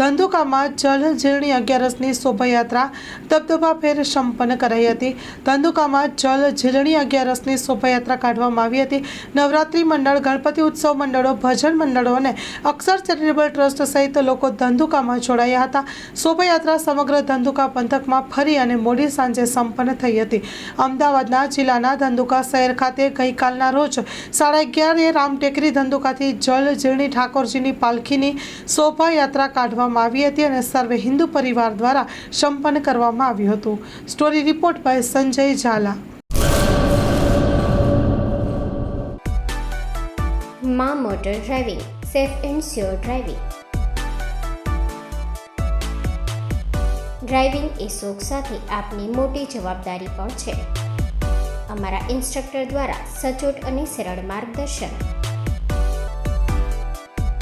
ધંધુકામાં જલ ઝીલણી અગિયારસની શોભાયાત્રા દબદબાભેર સંપન્ન કરાઈ હતી. ધંધુકામાં જલ ઝીલણી અગિયારસની શોભાયાત્રા કાઢવામાં આવી હતી. નવરાત્રિ મંડળ, ગણપતિ ઉત્સવ મંડળો, ભજન મંડળો અને અક્ષર ચેરિટેબલ ટ્રસ્ટ સહિત લોકો ધંધુકામાં જોડાયા હતા. શોભાયાત્રા સમગ્ર ધંધુકા પંથકમાં ફરી અને મોડી સાંજે સંપન્ન થઈ હતી. અમદાવાદના જિલ્લાના ધંધુકા શહેર ખાતે ગઈકાલના રોજ સાડા અગિયારે રામટેકરી ધંધુકાથી જલ ઝીલણી ઠાકોરજીની પાલખીની શોભાયાત્રા કાઢવામાં આવી હતી અને સર્વે હિન્દુ પરિવાર દ્વારા સંપન્ન કરવામાં આવ્યું હતું. Story report by Sanjay Zala. માં motor driving, safe and sure driving. Driving એ શોખ સાથે આપની મોટી જવાબદારી પણ છે. અમારા ઇન્સ્ટ્રક્ટર દ્વારા સચોટ અને સરળ માર્ગદર્શન.